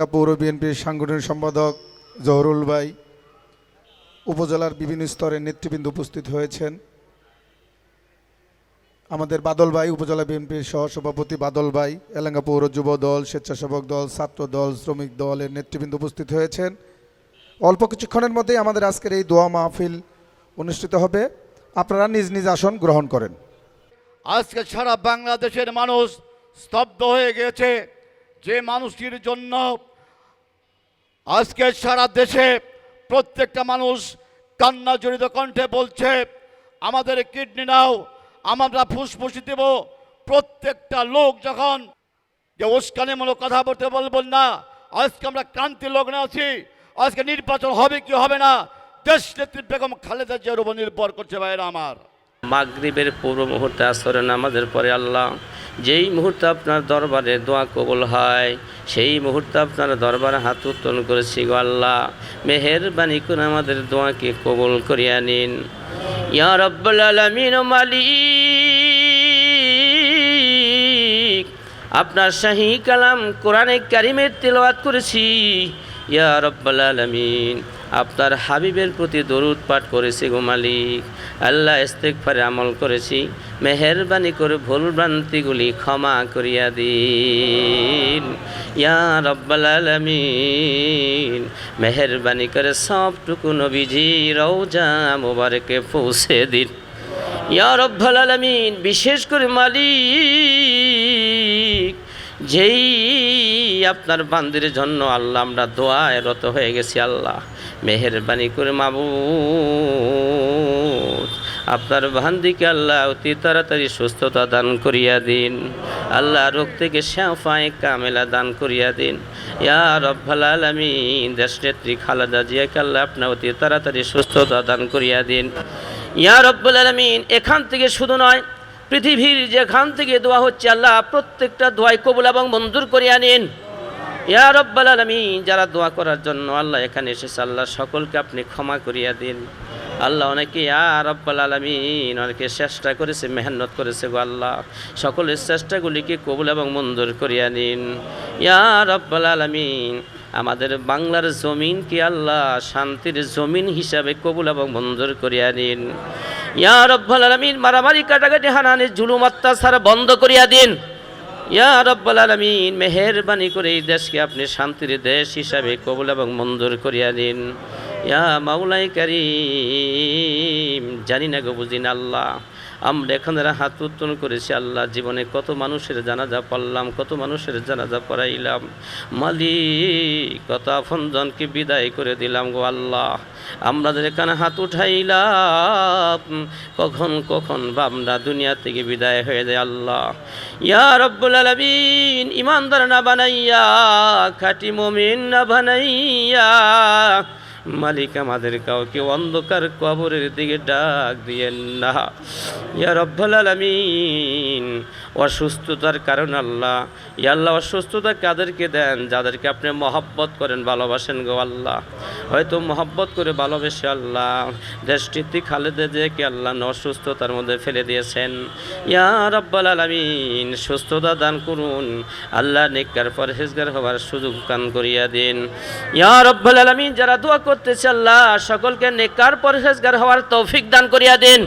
পৌর বিএনপির সাংগঠনিক সম্পাদক জহরুল ভাই উপজেলার বিভিন্ন স্তরের নেতৃবৃন্দ উপস্থিত হয়েছেন। আমাদের বাদল ভাই, উপজেলা বিএনপির সহসভাপতি বাদল ভাই এলাঙ্গা পৌর যুব দল, স্বেচ্ছাসেবক দল, ছাত্র দল, শ্রমিক দলের নেতৃবৃন্দ উপস্থিত হয়েছেন। অল্প কিছুক্ষণের মধ্যেই আমাদের আজকের এই দোয়া মাহফিল অনুষ্ঠিত হবে। আপনারা নিজ নিজ আসন গ্রহণ করেন। আজকে সারা বাংলাদেশের মানুষ স্তব্ধ হয়ে গেছে যে মানুষটির জন্য আজকে সারা দেশে প্রত্যেকটা মানুষ কান্না জড়িত কণ্ঠে বলছে, আমাদের কিডনি নাও, আমরা ফুসফুসি দেব। প্রত্যেকটা লোক যখন যে উস্কানিমূলক কথা বলতে বলবেন না, আজকে আমরা ক্রান্তির লগ্নে আছি, আজকে নির্বাচন হবে কি হবে না? দেশ নেত্রী বেগম খালেদা জিয়ার উপর নির্ভর করছে ভাইরা আমার। মাগরিবের পূর্ব মুহূর্তে আসরে নামাজের পরে আল্লাহ যেই মুহূর্তে আপনার দরবারে দোয়া কবুল হয়, সেই মুহূর্তে আপনার দরবারে হাত উত্তোলন করেছি গো আল্লাহ। মেহেরবানি করে আমাদের দোয়াকে কবুল করিয়া নিন। ইয়া মালিক, আপনার শাহী কালাম কোরআনে কারিমের তেলাওয়াত করেছি। ইয়া রব্বাল আলামিন আপনার হাবিবের প্রতি দরুদ পাঠ করেছি গো মালিক। আল্লাহ ইস্তেগফারে আমল করেছি। মেহেরবানি করে ভুল ভ্রান্তিগুলি ক্ষমা করিয়া দিন। ইয়া রব্বাল আলামিন। মেহেরবানি করে সবটুকু নবীজি রওজা মোবারকে পৌঁছে দিন। ইয়া রব্বাল আলামিন, বিশেষ করে মালিক, যেই আপনার বান্দির জন্য আল্লাহ আমরা দোয়ায় রত হয়ে গেছি আল্লাহ। মেহেরবানি করে মাবু আপনার বান্দিকে আল্লাহ অতি তাড়াতাড়ি সুস্থতা দান করিয়া দিন। আল্লাহ রোগ থেকে শ্যাফায় কামেলা দান করিয়া দিন। ইয়া রব্বাল আলামিন দেশ নেত্রী খালেদা জিয়াকে আল্লাহ আপনার অতি তাড়াতাড়ি সুস্থতা দান করিয়া দিন। ইয়া রব্বুল আলমিন, এখান থেকে শুধু নয়, পৃথিবীর যেখান থেকে দোয়া হচ্ছে আল্লাহ, প্রত্যেকটা দোয়াই কবুল এবং মঞ্জুর করিয়া নিন। রব্বাল যারা দোয়া করার জন্য আল্লাহ এখানে এসেছে, আল্লাহ সকলকে আপনি ক্ষমা করিয়া দিন। আল্লাহ অনেকে রব্বাল আলমিন, অনেকে চেষ্টা করেছে, মেহনত করেছে গো আল্লাহ। সকলের চেষ্টাগুলিকে কবুল এবং মঞ্জুর করিয়া নিন। ইয়া রব্বাল আলমিন, আমাদের বাংলার জমিনকে আল্লাহ শান্তির জমিন হিসাবে কবুল এবং মঞ্জুর করিয়া নিন। ইয়া রব্বাল আলামিন, মারামারি, কাটাকাটি হানানি জুলুম, অত্যাচার বন্ধ করিয়া দিন। ইয়া রব্বাল আলমিন, মেহরবানি করে এই দেশকে আপনি শান্তির দেশ হিসাবে কবুল এবং মঞ্জুর করিয়া দিন। ইয়া মাওলাই কারিম, জানি না গো বুঝিন আল্লাহ। আমরা এখানে হাত উত্তোলন করেছি, আল্লাহ জীবনে কত মানুষের জানাজা পড়লাম কত মানুষের জানাজা পড়াইলাম। মালিক, কত আপনজনকে বিদায় করে দিলাম গো আল্লাহ। আমরা এখানে হাত উঠাইলাম, কখন কখন বা আমরা দুনিয়া থেকে বিদায় হয়ে যায় আল্লাহ। ইয়া রব্বুল আলামিন ইমানদার না বানাইয়া, খাটি মমিন না বানাইয়া মালিক আমাদের কাউকে অন্ধকার কবরের দিকে ডাক দিয়েন না। ইয়া রব্বাল আলামিন। অসুস্থতার কারণ আল্লাহ। ইয়া আল্লাহ, অসুস্থতা কাদেরকে দেন? যাদেরকে আপনি মহব্বত করেন, ভালোবাসেন গো আল্লাহ। হয়তো মহব্বত করে ভালোবেসে আল্লাহ। দেশটিতে খালেদে কে আল্লাহ অসুস্থতার মধ্যে ফেলে দিয়েছেন। ইয়া রব্বাল আলামিন, সুস্থতা দান করুন। আল্লাহ নেককার পরহেজগার হওয়ার সুযোগ কান করিয়া দিন। ইয়া রব্বাল আলামিন, যারা দোয়া করতেছে আল্লাহ, সকলকে নেককার পরহেজগার হওয়ার তৌফিক দান করিয়া দিন।